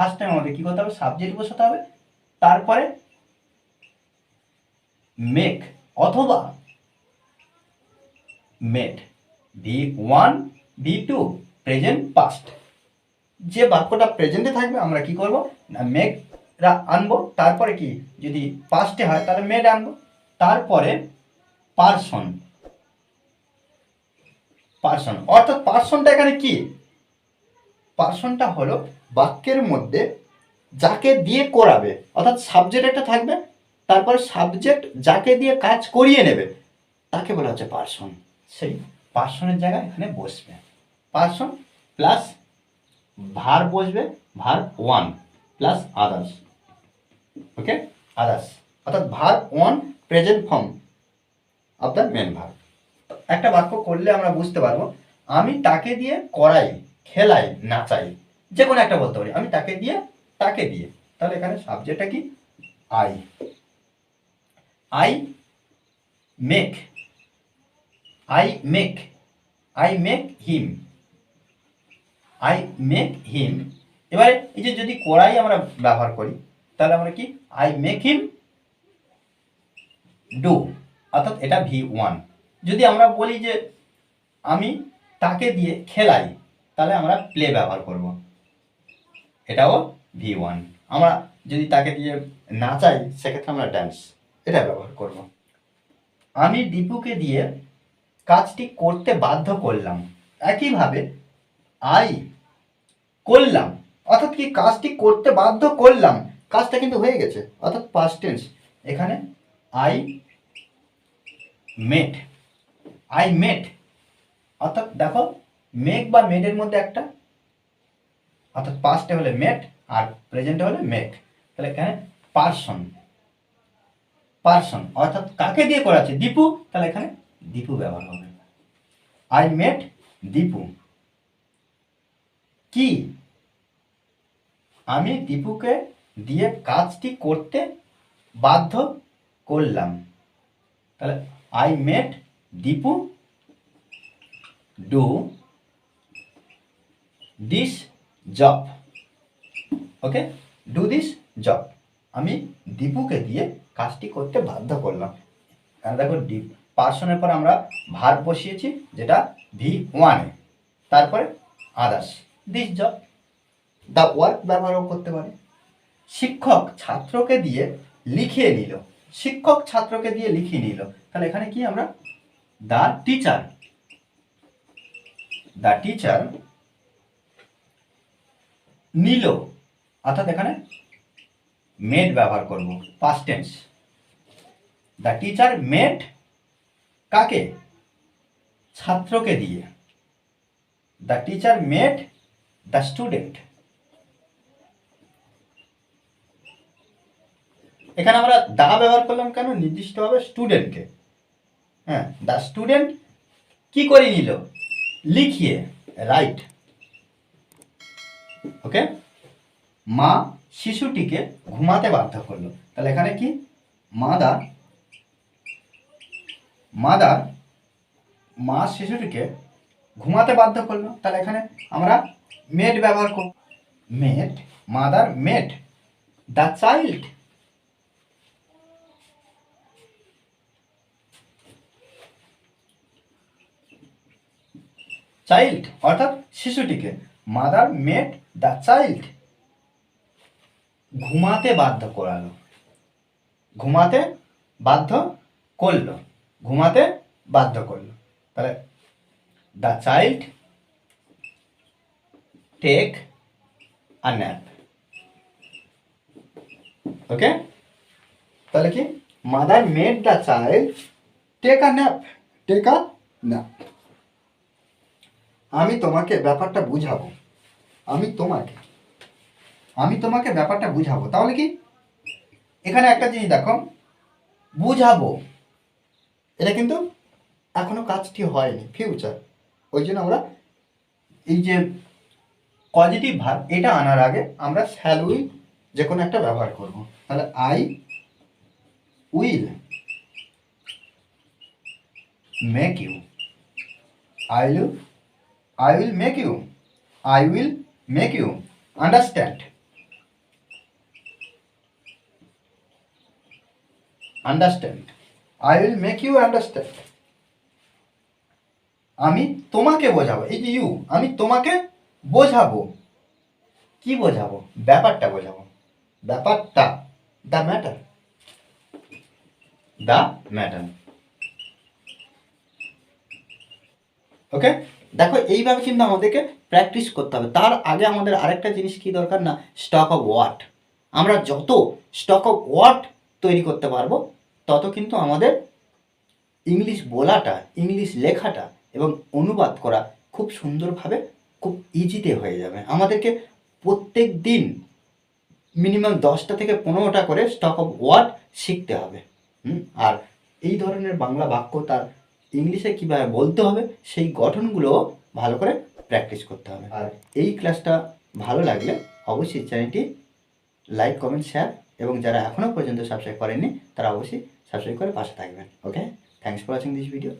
First time আমাদের কী করতে হবে? সাবজেক্ট বসাতে হবে। তারপরে মেক অথবা made V one V two present past যে বাক্যটা প্রেজেন্টে থাকবে, আমরা কি করব? না মেকরা আনব। তারপরে কি? যদি পাস্টে হয়, তাহলে মেড আনব। তারপরে পার্সন পার্সন অর্থাৎ পার্সনটা এখানে কি? পার্সনটা হলো বাক্যের মধ্যে যাকে দিয়ে করাবে, অর্থাৎ সাবজেক্ট একটা থাকবে, তারপরে সাবজেক্ট যাকে দিয়ে কাজ করিয়ে নেবে, তাকে বলা হচ্ছে পার্সন। সেই পার্সনের জায়গায় এখানে বসবে। পার্সন প্লাস ভার বসবে, verb one plus others. Okay? Others. অর্থাৎ verb one, present form of the main verb. একটা বাক্য করলে আমরা বুঝতে পারব, আমি তাকে দিয়ে করাই খেলাই নাচাই যে কোনো একটা বলতে পারি। আমি তাকে দিয়ে তাকে দিয়ে। তাহলে এখানে সাবজেক্টটা কি? I I make I make I make him I make him এবারে এই যে যদি কড়াই আমরা ব্যবহার করি, তাহলে আমরা কি? আই মেক হিম ডু অর্থাৎ এটা ভি ওয়ান যদি আমরা বলি যে আমি তাকে দিয়ে খেলাই তাহলে আমরা প্লে ব্যবহার করব। এটাও ভি ওয়ান আমরা যদি তাকে দিয়ে নাচাই সেক্ষেত্রে আমরা ড্যান্স এটা ব্যবহার করব। আমি দীপুকে দিয়ে কাজটি করতে বাধ্য করলাম। একইভাবে আই করলাম। অর্থাৎ কি কাজটি করতে বাধ্য করলাম? কাজটা কিন্তু হয়ে গেছে। অর্থাৎ পাস্ট টেন্স এখানে আই মেট আই মেট অর্থাৎ দেখো মেক বা মেডের মধ্যে একটা, অর্থাৎ পাস্টে হলে মেট আর প্রেজেন্টে হলে মেক তাহলে এখানে পার্সন পার্সন অর্থাৎ কাকে দিয়ে করাচ্ছে? দীপু। তাহলে এখানে দীপু ব্যবহার হবে। I made Dipu. কি? আমি দীপুকে দিয়ে কাজটি করতে বাধ্য করলাম। তাহলে I made Dipu. Do this job okay do this job আমি দীপুকে দিয়ে কাজটি করতে বাধ্য করলাম। কারণ দেখো ডিপ পার্সনের পর আমরা ভার বসিয়েছি, যেটা ভি ওয়ানে তারপরে others this job the work ব্যবহারও করতে পারে। শিক্ষক ছাত্রকে দিয়ে লিখিয়ে নিল। শিক্ষক ছাত্রকে দিয়ে লিখিয়ে নিল। তাহলে এখানে কি আমরা? দ্য টিচার দ্য টিচার নিল। অর্থাৎ এখানে মেড ব্যবহার করব past tense the teacher made কাকে? ছাত্রকে দিয়ে। The teacher made the student এখানে আমরা দা ব্যবহার করলাম কেন? নির্দিষ্টভাবে স্টুডেন্টকে হ্যাঁ দ্য স্টুডেন্ট কি করে নিল? লিখিয়ে রাইট ওকে মা শিশুটিকে ঘুমাতে বাধ্য করল। তাহলে এখানে কি? মাদার মাদার, মা শিশুটিকে ঘুমাতে বাধ্য করল। তাহলে এখানে আমরা মেড ব্যবহার করব। Made mother made the child child অর্থাৎ শিশুটিকে। মাদার মেড দ্য চাইল্ড ঘুমাতে বাধ্য করালো। ঘুমাতে বাধ্য করল। ঘুমাতে বাধ্য করল। তাহলে the child take a nap okay? তাহলে কি? Mother made the child take a take a nap আমি তোমাকে ব্যাপারটা বুঝাবো। আমি তোমাকে আমি তোমাকে ব্যাপারটা বুঝাবো। তাহলে কি? এখানে একটা জিনিস দেখো, বুঝাবো। এটা কিন্তু এখনও কাজটি হয়নি ফিউচার ওই জন্য আমরা এই যে পজিটিভ ভার, এটা আনার আগে আমরা শ্যাল উইল যে কোনো একটা ব্যবহার করব। তাহলে I will make you I will I will make you I will make you understand. Understand. I will make you understand. আমি তোমাকে বোঝাবো, এই যে ইউ আমি তোমাকে বোঝাবো কি বোঝাবো ব্যাপারটা বোঝাবো ব্যাপারটা the matter the matter okay এইভাবে কিন্তু আমাদেরকে প্র্যাকটিস করতে হবে। তার আগে আমাদের আরেকটা জিনিস কি দরকার না? স্টক অফ ওয়াট আমরা যত স্টক অফ ওয়াট তৈরি করতে পারব, তত কিন্তু আমাদের ইংলিশ বলাটা ইংলিশ লেখাটা এবং অনুবাদ করা খুব সুন্দরভাবে খুব ইজিতে হয়ে যাবে। আমাদেরকে প্রত্যেক দিন মিনিমাম দশটা থেকে পনেরোটা করে স্টক অফ ওয়ার্ড শিখতে হবে। হুম? আর এই ধরনের বাংলা বাক্য তার ইংলিশে কীভাবে বলতে হবে সেই গঠনগুলো ভালো করে প্র্যাকটিস করতে হবে। আর এই ক্লাসটা ভালো লাগলে অবশ্যই চ্যানেলটি লাইক কমেন্ট শেয়ার এবং যারা এখনও পর্যন্ত সাবস্ক্রাইব করেননি তারা অবশ্যই সাবস্ক্রাইব করে পাশে থাকবেন। Okay thanks for watching this video